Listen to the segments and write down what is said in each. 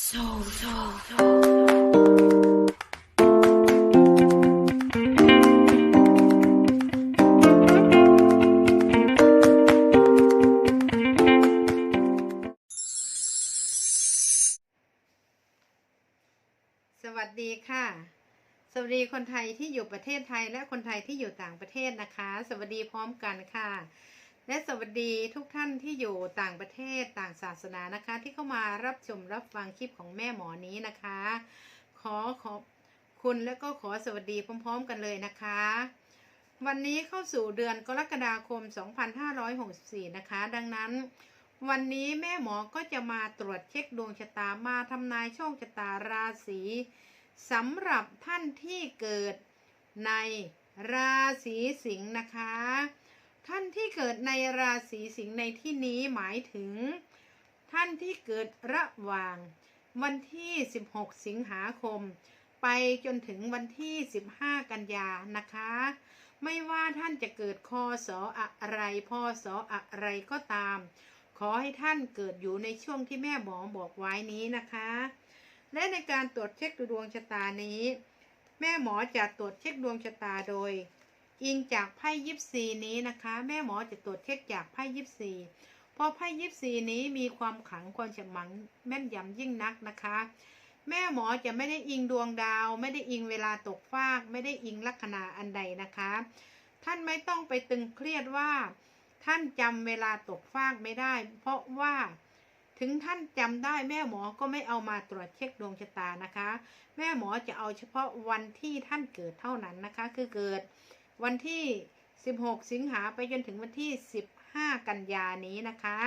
So, so, so. สวัสดีค่ะ สวัสดีคนไทยที่อยู่ประเทศไทยและคนไทยที่อยู่ต่างประเทศนะคะ สวัสดีพร้อมกันค่ะ และสวัสดีทุกท่านที่อยู่ต่างประเทศต่างศาสนานะคะ ที่เข้ามารับชมรับฟังคลิปของแม่หมอนี้นะคะ ขอขอบคุณและก็ขอสวัสดีพร้อม ๆ กันเลยนะคะ วันนี้เข้าสู่เดือนกรกฎาคม 2564 นะคะ ดังนั้น วันนี้แม่หมอก็จะมาตรวจเช็คดวงชะตามาทำนายโชคชะตาราศีสำหรับท่านที่เกิดในราศีสิงห์นะคะ ท่านที่เกิดในราศีสิงห์ในที่นี้หมายถึง ท่านที่เกิดระหว่าง วันที่ 16 สิงหาคม ไปจนถึงวันที่ 15 กันยานะคะ ไม่ว่าท่านจะเกิดคอสออะไรพอสออะไรก็ตาม ขอให้ท่านเกิดอยู่ในช่วงที่แม่หมอบอกไว้นี้นะคะ และในการตรวจเช็คดวงชะตานี้ แม่หมอจะตรวจเช็คดวงชะตาโดย อิงจากไพ่ยิปซีนี้นะคะ แม่หมอจะตรวจเช็คจากไพ่ยิปซีเพราะไพ่ยิปซีนี้มีความขังความฉมังแม่นยำยิ่งนักนะคะ แม่หมอจะไม่ได้อิงดวงดาว ไม่ได้อิงเวลาตกฟาก ไม่ได้อิงลัคนาอันใดนะคะ ท่านไม่ต้องไปตึงเครียดว่า ท่านจำเวลาตกฟากไม่ได้ เพราะว่าถึงท่านจำได้แม่หมอก็ไม่เอามาตรวจเช็คดวงชะตานะคะ แม่หมอจะเอาเฉพาะวันที่ท่านเกิดเท่านั้นนะคะ คือเกิด วันที่ 16 สิงหาไปจนถึงวันที่ 15 กันยานี้นะคะ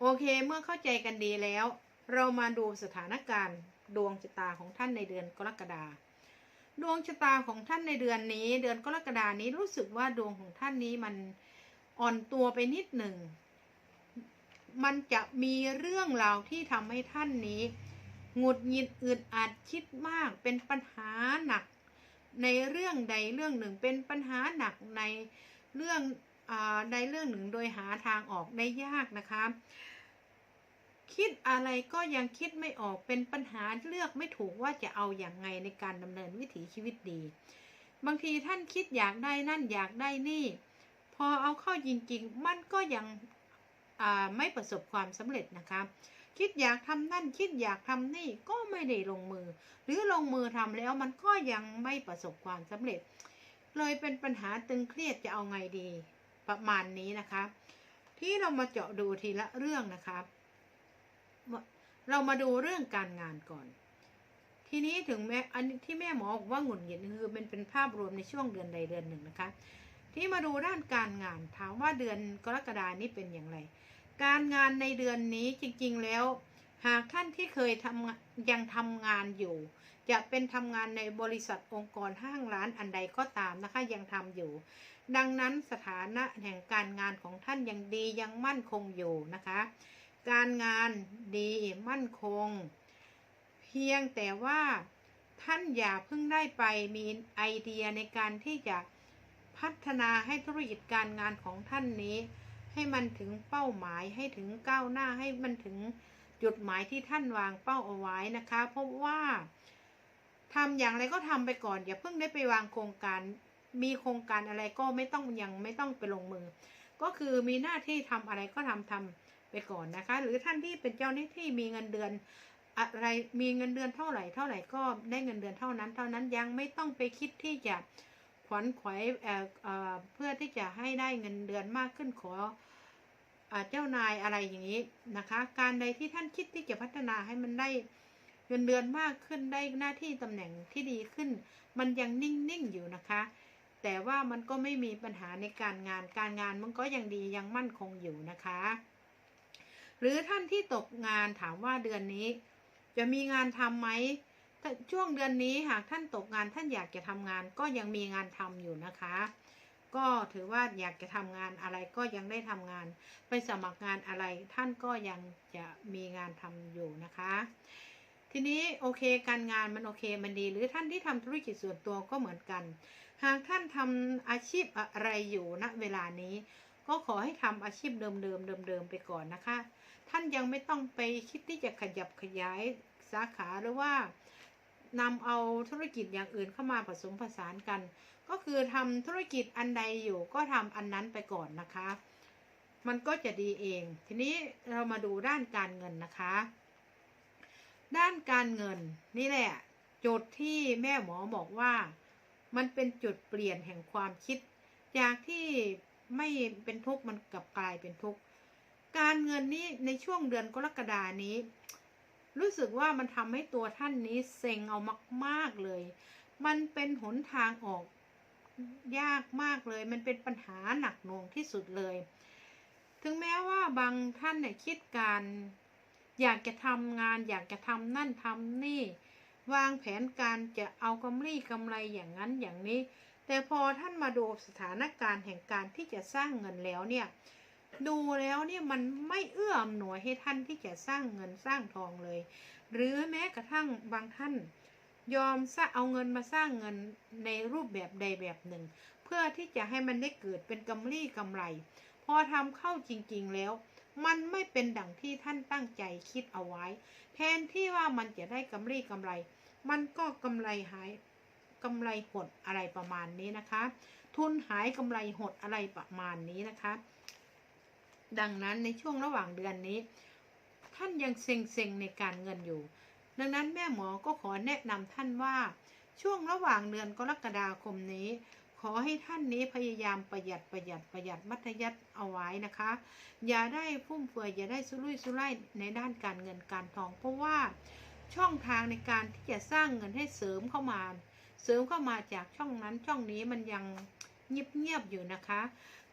โอเคเมื่อเข้าใจกันดีแล้ว เรามาดูสถานการณ์ดวงชะตาของท่านในเดือนกรกฎาดวงชะตาของท่านในเดือนนี้ เดือนกรกฎานี้รู้สึกว่าดวงของท่านนี้มันอ่อนตัวไปนิดหนึ่ง มันจะมีเรื่องราวที่ทำให้ท่านนี้หงุดหงิดอึดอัดคิดมากเป็นปัญหาหนัก ในเรื่องใดเรื่องหนึ่งเป็นปัญหาหนักในเรื่องอาใดเรื่องหนึ่งโดยหาทางออกได้ยากนะคะ คิดอะไรก็ยังคิดไม่ออกเป็นปัญหาเลือกไม่ถูกว่าจะเอาอย่างไงในการดำเนินวิถีชีวิตดี บางทีท่านคิดอยากได้นั่นอยากได้นี่ พอเอาเข้าจริงๆ มันก็ยังอ่าไม่ประสบความสำเร็จนะคะ คิดอยากทำนั่นคิดอยากทำนี่ก็ไม่ได้ลงมือ หรือลงมือทำแล้วมันก็ยังไม่ประสบความสำเร็จ เลยเป็นปัญหาตึงเครียดจะเอาไงดี ประมาณนี้นะคะ ที่เรามาเจาะดูทีละเรื่องนะคะเรามาดูเรื่องการงานก่อน ทีนี้ถึงแม้อันที่แม่หมอบอกว่าหงุดหงิดคือมันเป็นภาพรวมในช่วงเดือนใดเดือนหนึ่งนะคะ ที่มาดูด้านการงานถามว่าเดือนกรกฎานี้เป็นอย่างไร การงานในเดือนนี้จริงๆแล้ว หากท่านที่เคยทำยังทำงานอยู่ จะเป็นทำงานในบริษัทองค์กรห้างร้านอันใดก็ตามนะคะยังทำอยู่ ดังนั้นสถานะแห่งการงานของท่านยังดียังมั่นคงอยู่นะคะ การงานดีมั่นคง เพียงแต่ว่าท่านอย่าเพิ่งได้ไปมีไอเดียในการที่จะพัฒนาให้ธุรกิจการงานของท่านนี้ ให้มันถึงเป้าหมายให้ถึงก้าวหน้าให้มันถึงจุดหมายที่ท่านวางเป้าเอาไว้นะคะ เพราะว่าทำอย่างไรก็ทำไปก่อน อย่าเพิ่งได้ไปวางโครงการ มีโครงการอะไรก็ไม่ต้องยังไม่ต้องไปลงมือ ก็คือมีหน้าที่ทำอะไรก็ทำทำไปก่อนนะคะ หรือท่านที่เป็นเจ้าหน้าที่มีเงินเดือนอะไรมีเงินเดือนเท่าไหร่เท่าไหร่ก็ได้เงินเดือนเท่านั้น เท่านั้นยังไม่ต้องไปคิดที่จะ ขวัญขวายเอ่อเพื่อที่จะให้ได้เงินเดือนมากขึ้นขอเจ้านายอะไรอย่างนี้นะคะ การใดที่ท่านคิดที่จะพัฒนาให้มันได้เงินเดือนมากขึ้นได้หน้าที่ตำแหน่งที่ดีขึ้น มันยังนิ่งๆอยู่นะคะ แต่ว่ามันก็ไม่มีปัญหาในการงานการงานมันก็ยังดียังมั่นคงอยู่นะคะ หรือท่านที่ตกงานถามว่าเดือนนี้ จะมีงานทำไหม ช่วงเดือนนี้หากท่านตกงานท่านอยากจะทำงานก็ยังมีงานทำอยู่นะคะ ก็ถือว่าอยากจะทำงานอะไรก็ยังได้ทำงาน ไปสมัครงานอะไรท่านก็ยังจะมีงานทำอยู่นะคะ ทีนี้โอเคการงานมันโอเคมันดี หรือท่านที่ทำธุรกิจส่วนตัวก็เหมือนกัน หากท่านทำอาชีพอะไรอยู่ณเวลานี้ก็ขอให้ทำอาชีพเดิมๆเดิมๆไปก่อนนะคะ ท่านยังไม่ต้องไปคิดที่จะขยับขยายสาขาหรือว่า นำเอาธุรกิจอย่างอื่นเข้ามาผสมผสานกัน ก็คือทำธุรกิจอันใดอยู่ก็ทำอันนั้นไปก่อนนะคะ มันก็จะดีเอง ทีนี้เรามาดูด้านการเงินนะคะ ด้านการเงินนี่แหละจุดที่แม่หมอบอกว่า มันเป็นจุดเปลี่ยนแห่งความคิด จากที่ไม่เป็นทุกข์มันกลับกลายเป็นทุกข์การเงินนี้ในช่วงเดือนกรกฎานี้ รู้สึกว่ามันทำให้ตัวท่านนี้เซ็งเอามาก ๆเลย มันเป็นหนทางออกยากมากเลย มันเป็นปัญหาหนักหน่วงที่สุดเลย ถึงแม้ว่าบางท่านเนี่ยคิดการ อยากจะทำงาน อยากจะทำนั่นทำนี่ วางแผนการจะเอากำไรกำไรอย่างนั้นอย่างนี้ แต่พอท่านมาดูสถานการณ์แห่งการที่จะสร้างเงินแล้วเนี่ย ดูแล้วเนี่ยมันไม่เอื้ออำนวยให้ท่านที่จะสร้างเงินสร้างทองเลย หรือแม้กระทั่งบางท่าน ยอมซะเอาเงินมาสร้างเงินในรูปแบบใดแบบหนึ่ง เพื่อที่จะให้มันได้เกิดเป็นกำไรกำไร พอทำเข้าจริง ๆแล้ว มันไม่เป็นดังที่ท่านตั้งใจคิดเอาไว้ แทนที่ว่ามันจะได้กำไรกำไร มันก็กำไรหายกำไรหดอะไรประมาณนี้นะคะ ทุนหายกำไรหดอะไรประมาณนี้นะคะ ดังนั้นในช่วงระหว่างเดือนนี้ ท่านยังเซ็งๆในการเงินอยู่ ดังนั้นแม่หมอก็ขอแนะนำท่านว่า ช่วงระหว่างเดือนกรกฎาคมนี้ ขอให้ท่านนี้พยายามประหยัดประหยัดประหยัดมัธยัติเอาไว้นะคะ อย่าได้ฟุ่มเฟือยอย่าได้สุรุ่ยสุร่ายในด้านการเงินการทอง เพราะว่าช่องทางในการที่จะสร้างเงินให้เสริมเข้ามา เสริมเข้ามาจากช่องนั้นช่องนี้มันยังเงียบๆอยู่นะคะ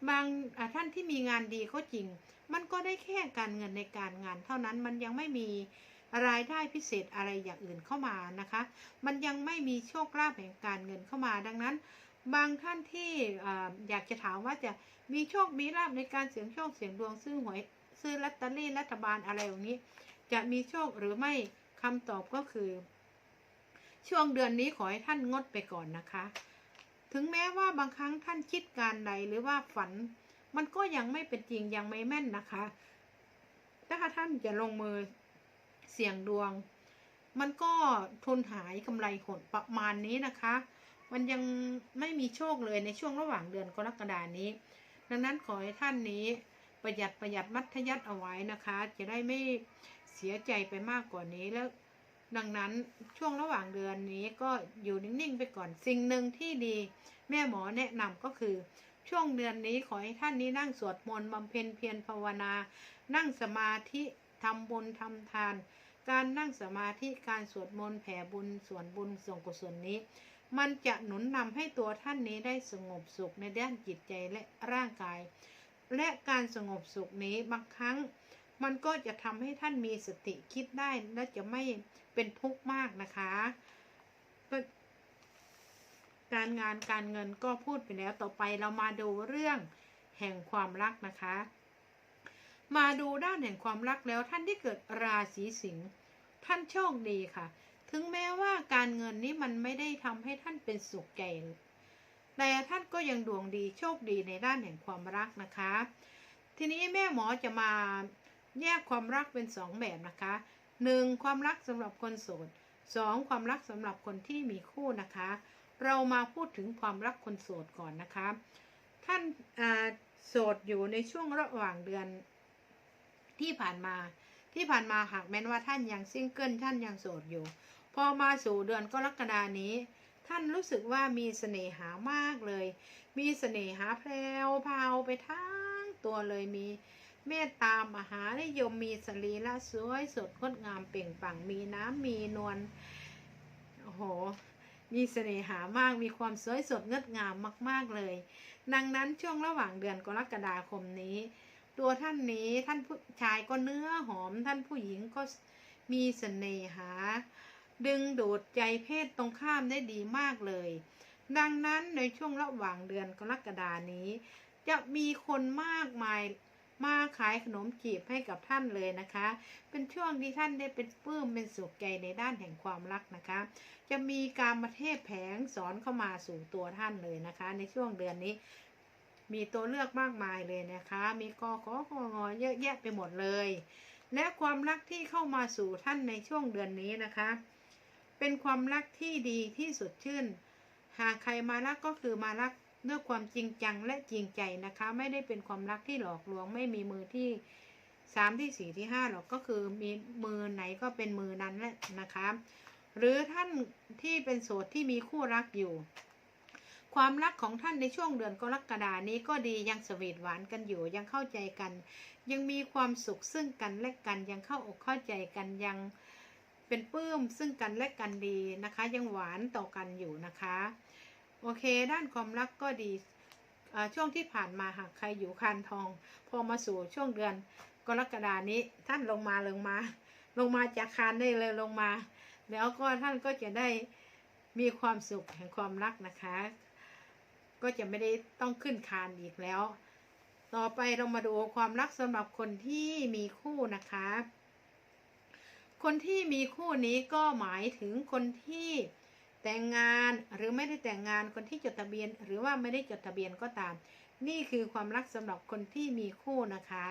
บางท่านที่มีงานดีก็จริง มันก็ได้แค่การเงินในการงาน เท่านั้นมันยังไม่มีรายได้พิเศษอะไรอย่างอื่นเข้ามานะคะ มันยังไม่มีโชคลาภแห่งการเงินเข้ามาดังนั้น บางท่านที่ออยากจะถามว่าจะมีโชคมีลาภในการเสี่ยงโชคเสี่ยงดวงซื้อหวยซื้อลอตเตอรี่รัฐบาลอะไรอย่างนี้ จะมีโชคหรือไม่คำตอบก็คือ ช่วงเดือนนี้ขอให้ท่านงดไปก่อนนะคะ ถึงแม้ว่าบางครั้งท่านคิดการใดหรือว่าฝัน มันก็ยังไม่เป็นจริงยังไม่แม่นนะคะถ้าท่านจะลงมือเสี่ยงดวง มันก็ทุนหายกำไรหดประมาณนี้นะคะ มันยังไม่มีโชคเลยในช่วงระหว่างเดือนกรกฎานี้ ดังนั้นขอให้ท่านนี้ประหยัดประหยัดมัธยัติเอาไว้นะคะ จะได้ไม่เสียใจไปมากกว่านี้แล้ว ดังนั้นช่วงระหว่างเดือนนี้ก็อยู่นิ่ง ๆ ไปก่อนสิ่งหนึ่งที่ดี แม่หมอแนะนำก็คือ ช่วงเดือนนี้ขอให้ท่านนี้นั่งสวดมนต์บำเพ็ญเพียรภาวนา นั่งสมาธิทำบุญทำทาน การนั่งสมาธิการสวดมนต์แผ่บุญส่วนบุญส่วนกุศลนี้ มันจะหนุนนำให้ตัวท่านนี้ได้สงบสุขในด้านจิตใจและร่างกาย และการสงบสุขนี้บางครั้ง มันก็จะทำให้ท่านมีสติคิดได้และจะไม่เป็นทุกข์มากนะคะก็การงานการเงินก็พูดไปแล้วต่อไปเรามาดูเรื่องแห่งความรักนะคะ มาดูด้านแห่งความรักแล้วท่านที่เกิดราศีสิงห์ท่านโชคดีค่ะ ถึงแม้ว่าการเงินนี้มันไม่ได้ทำให้ท่านเป็นสุขใจแต่ท่านก็ยังดวงดีโชคดีในด้านแห่งความรักนะคะ ทีนี้แม่หมอจะมา แยกความรักเป็นสองแบบนะคะหนึ่งความรักสำหรับคนโสดสองความรักสำหรับคนที่มีคู่นะคะ เรามาพูดถึงความรักคนโสดก่อนนะคะ ท่านโสดอยู่ในช่วงระหว่างเดือนที่ผ่านมา ที่ผ่านมาหากแม้นว่าท่านยังซิงเกิลท่านยังโสดอยู่ พอมาสู่เดือนกรกฎานี้ ท่านรู้สึกว่ามีเสน่หามากเลย มีเสน่หาแพรวพาวไปทั้งตัวเลยมี เมตตามหานิยมมีสรีระสวยสดงดงามเปล่งปลั่งมีน้ำมีนวลโอ้โห มีเสน่หามากมีความสวยสดงดงามมากๆเลย ดังนั้นช่วงระหว่างเดือนกรกฎาคมนี้ ตัวท่านนี้ท่านผู้ชายก็เนื้อหอม ท่านผู้หญิงก็มีเสน่หา ดึงดูดใจเพศตรงข้ามได้ดีมากเลย ดังนั้นในช่วงระหว่างเดือนกรกฎานี้ จะมีคนมากมาย มาขายขนมจีบให้กับท่านเลยนะคะ เป็นช่วงที่ท่านได้เป็นปลื้มเป็นสุขใจในด้านแห่งความรักนะคะ จะมีการมาเทศแผงสอนเข้ามาสู่ตัวท่านเลยนะคะ ในช่วงเดือนนี้ มีตัวเลือกมากมายเลยนะคะ มีกอขอคองอเยอะแยะไปหมดเลย และความรักที่เข้ามาสู่ท่านในช่วงเดือนนี้นะคะ เป็นความรักที่ดีที่สดชื่น หากใครมารักก็คือมารัก ด้วยความจริงจังและจริงใจนะคะ ไม่ได้เป็นความรักที่หลอกลวง ไม่มีมือที่สามที่สี่ที่ห้าหรอกก็คือมีมือไหนก็เป็นมือนั้นแหละนะคะ หรือท่านที่เป็นโสดที่มีคู่รักอยู่ ความรักของท่านในช่วงเดือนกรกฎานี้ก็ดียังสวีทหวานกันอยู่ยังเข้าใจกัน ยังมีความสุขซึ่งกันและกันยังเข้าอกเข้าใจกันยังเป็นปลื้มซึ่งกันและกันดีนะคะ ยังหวานต่อกันอยู่นะคะ โอเค ด้านความรักก็ดีช่วงที่ผ่านมาหากใครอยู่คานทอง พอมาสู่ช่วงเดือนกรกฎานี้ท่านลงมาลงมา ลงมาจากคานได้เลยลงมา แล้วก็ท่านก็จะได้มีความสุขแห่งความรักนะคะ ก็จะไม่ได้ต้องขึ้นคานอีกแล้ว ต่อไปเรามาดูความรักสำหรับคนที่มีคู่นะคะ คนที่มีคู่นี้ก็หมายถึงคนที่ แต่งงานหรือไม่ได้แต่งงานคนที่จดทะเบียน หรือว่าไม่ได้จดทะเบียนก็ตาม นี่คือความรักสำหรับคนที่มีคู่นะคะ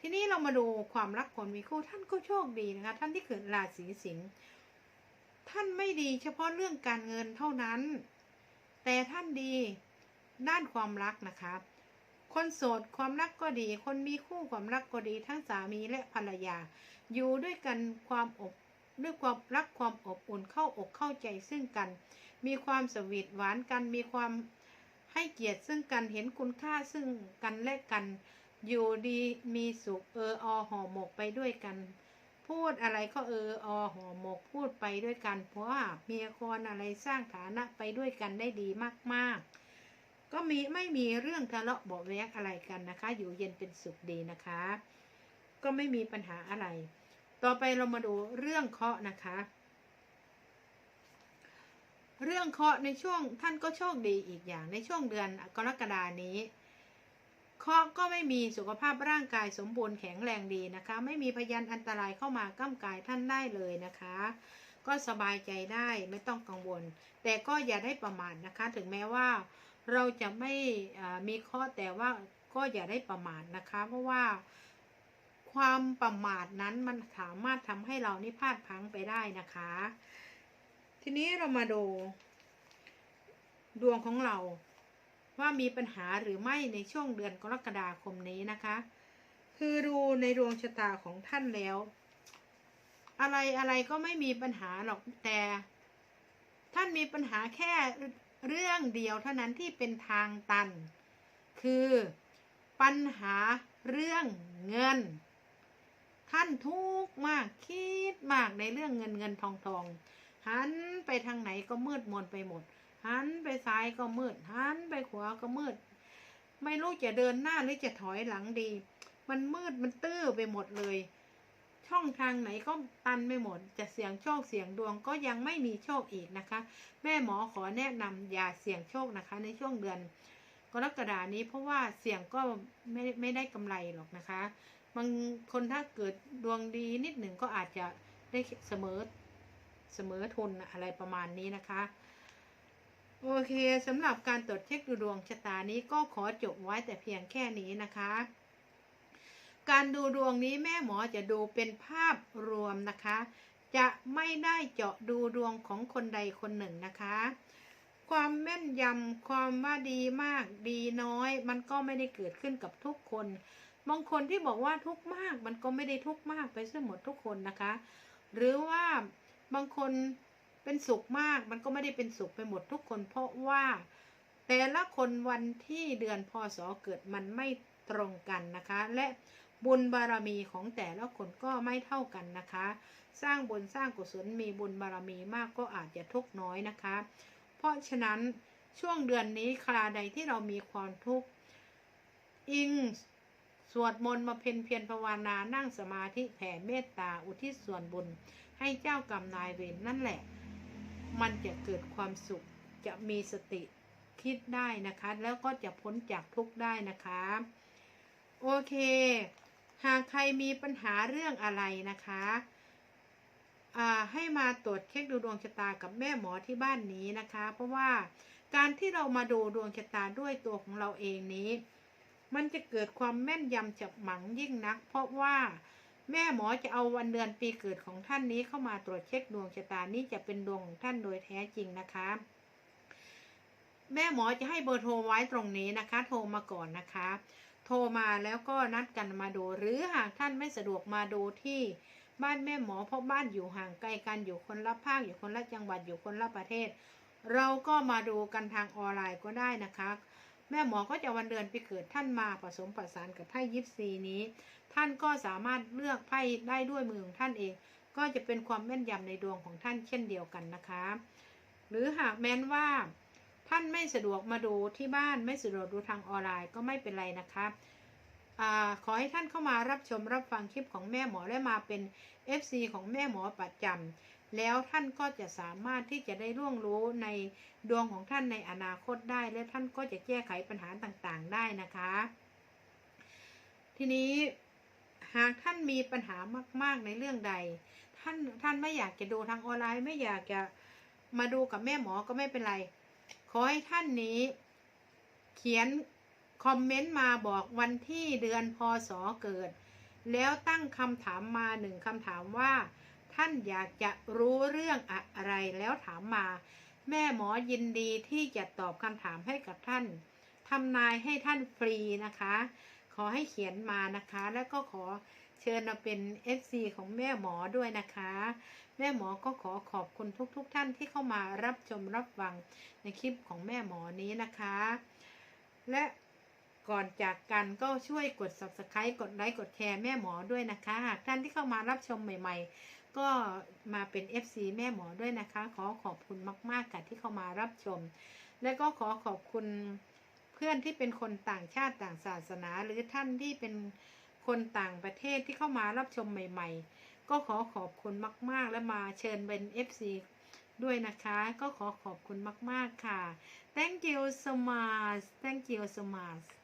ทีนี้เรามาดูความรักคนมีคู่ท่านก็โชคดีนะคะ ท่านที่เกิดราศีสิงห์ท่านไม่ดีเฉพาะเรื่องการเงินเท่านั้น แต่ท่านดีด้านความรักนะคะคนโสดความรักก็ดี คนมีคู่ความรักก็ดีทั้งสามีและภรรยา อยู่ด้วยกันความอบ ด้วยความรักความอบอุ่นเข้าอกเข้าใจซึ่งกัน มีความสวีทหวานกัน มีความให้เกียรติซึ่งกันเห็นคุณค่าซึ่งกันและกัน อยู่ดีมีสุขเอออห่อหมกไปด้วยกัน พูดอะไรก็เอออห่อหมกพูดไปด้วยกัน เพราะว่าเมียคนอะไรสร้างฐานะไปด้วยกันได้ดีมากๆ ก็มีไม่มีเรื่องทะเลาะเบาะแวกอะไรกันนะคะ อยู่เย็นเป็นสุขดีนะคะ ก็ไม่มีปัญหาอะไร ต่อไปเรามาดูเรื่องเคราะห์นะคะ เรื่องเคราะห์ในช่วงท่านก็โชคดีอีกอย่างในช่วงเดือนกรกฎานี้เคราะห์ก็ไม่มีสุขภาพร่างกายสมบูรณ์แข็งแรงดีนะคะ ไม่มีพยานอันตรายเข้ามาก้ำกายท่านได้เลยนะคะ ก็สบายใจได้ไม่ต้องกังวล แต่ก็อย่าได้ประมาทนะคะ ถึงแม้ว่าเราจะไม่มีข้อแต่ว่าก็อย่าได้ประมาทนะคะ เพราะว่า ความประมาทนั้นมันสามารถทำให้เรานี่พลาดพังไปได้นะคะ ทีนี้เรามาดู ดวงของเรา ว่ามีปัญหาหรือไม่ในช่วงเดือนกรกฎาคมนี้นะคะ คือดูในดวงชะตาของท่านแล้ว อะไรอะไรก็ไม่มีปัญหาหรอกแต่ ท่านมีปัญหาแค่เรื่องเดียวเท่านั้นที่เป็นทางตัน คือปัญหาเรื่องเงิน ท่านทุกข์มากคิดมากในเรื่องเงินเงินทองทองหันไปทางไหนก็มืดมนไปหมด หันไปซ้ายก็มืด หันไปขวาก็มืด ไม่รู้จะเดินหน้าหรือจะถอยหลังดี มันมืดมันตื้อไปหมดเลย ช่องทางไหนก็ตันไม่หมด จะเสี่ยงโชคเสี่ยงดวงก็ยังไม่มีโชคอีกนะคะ แม่หมอขอแนะนำอย่าเสี่ยงโชคนะคะ ในช่วงเดือนกรกฎานี้เพราะว่าเสี่ยงก็ไม่ไม่ได้กำไรหรอกนะคะ บางคนถ้าเกิดดวงดีนิดหนึ่งก็อาจจะได้เสมอเสมอทุนอะไรประมาณนี้นะคะ โอเคสำหรับการตรวจเช็คดูดวงชะตานี้ก็ขอจบไว้แต่เพียงแค่นี้นะคะ การดูดวงนี้แม่หมอจะดูเป็นภาพรวมนะคะ จะไม่ได้เจาะดูดวงของคนใดคนหนึ่งนะคะ ความแม่นยำความว่าดีมากดีน้อย มันก็ไม่ได้เกิดขึ้นกับทุกคน บางคนที่บอกว่าทุกข์มากมันก็ไม่ได้ทุกข์มากไปซะหมดทุกคนนะคะ หรือว่าบางคนเป็นสุขมากมันก็ไม่ได้เป็นสุขไปหมดทุกคน เพราะว่าแต่ละคนวันที่เดือนพศเกิดมันไม่ตรงกันนะคะ และบุญบารมีของแต่ละคนก็ไม่เท่ากันนะคะ สร้างบุญสร้างกุศลมีบุญบารมีมากก็อาจจะทุกน้อยนะคะ เพราะฉะนั้นช่วงเดือนนี้คราใดที่เรามีความทุกข์อิง สวดมนต์มาเพนเพียรภาวนานั่งสมาธิแผ่เมตตาอุทิศส่วนบุญ ให้เจ้ากรรมนายเวรนนั่นแหละ มันจะเกิดความสุขจะมีสติคิดได้นะคะ แล้วก็จะพ้นจากทุกข์ได้นะคะ โอเค หากใครมีปัญหาเรื่องอะไรนะคะให้มาตรวจเช็คดูดวงชะตากับแม่หมอที่บ้านนี้นะคะ เพราะว่าการที่เรามาดูดวงชะตาด้วยตัวของเราเองนี้ มันจะเกิดความแม่นยำจับหมังยิ่งนัก เพราะว่าแม่หมอจะเอาวันเดือนปีเกิดของท่านนี้เข้ามาตรวจเช็คดวงชะตานี่จะเป็นดวงของท่านโดยแท้จริงนะคะ แม่หมอจะให้เบอร์โทรไว้ตรงนี้นะคะ โทรมาก่อนนะคะ โทรมาแล้วก็นัดกันมาดู หรือหากท่านไม่สะดวกมาดูที่บ้านแม่หมอเพราะบ้านอยู่ห่างไกลกันอยู่คนละภาคอยู่คนละจังหวัดอยู่คนละประเทศ เราก็มาดูกันทางออนไลน์ก็ได้นะคะ แม่หมอก็จะวันเดือนปีเกิดท่านมาผสมผสานกับไพ่ยิปซีนี้ ท่านก็สามารถเลือกไพ่ได้ด้วยมือของท่านเอง ก็จะเป็นความแม่นยำในดวงของท่านเช่นเดียวกันนะคะ หรือหากแม้นว่า ท่านไม่สะดวกมาดูที่บ้านไม่สะดวกดูทางออนไลน์ก็ไม่เป็นไรนะคะอขอให้ท่านเข้ามารับชมรับฟังคลิปของแม่หมอและมาเป็น FC ของแม่หมอประจำ แล้วท่านก็จะสามารถที่จะได้ร่วงรู้ในดวงของท่านในอนาคตได้ และท่านก็จะแก้ไขปัญหาต่างๆได้นะคะ ทีนี้หากท่านมีปัญหามาก ๆ ในเรื่องใด ท่านท่านไม่อยากจะดูทางออนไลน์ไม่อยากจะมาดูกับแม่หมอก็ไม่เป็นไร ขอให้ท่านนี้ เขียนคอมเมนต์มาบอกวันที่เดือนพศเกิด แล้วตั้งคำถามมาหนึ่งคำถามว่า ท่านอยากจะรู้เรื่องอะไรแล้วถามมา แม่หมอยินดีที่จะตอบคำถามให้กับท่านทำนายให้ท่านฟรีนะคะ ขอให้เขียนมานะคะ แล้วก็ขอเชิญมาเป็น FC ของแม่หมอด้วยนะคะ แม่หมอก็ขอขอบคุณทุกๆทท่านที่เข้ามารับชมรับฟังในคลิปของแม่หมอนี้นะคะ และก่อนจากกันก็ช่วยกด subscribe กดไลค์กดแชร์แม่หมอด้วยนะคะหากท่านที่เข้ามารับชมใหม่ ๆ ก็มาเป็น FC แม่หมอด้วยนะคะ ขอขอบคุณมาก ๆ ค่ะที่เข้ามารับชม และก็ขอขอบคุณเพื่อนที่เป็นคนต่างชาติต่างศาสนา หรือท่านที่เป็นคนต่างประเทศที่เข้ามารับชมใหม่ ๆ ก็ขอขอบคุณมาก ๆ และมาเชิญเป็น FC ด้วยนะคะ ก็ขอขอบคุณมาก ๆ ค่ะ thank you so much thank you so much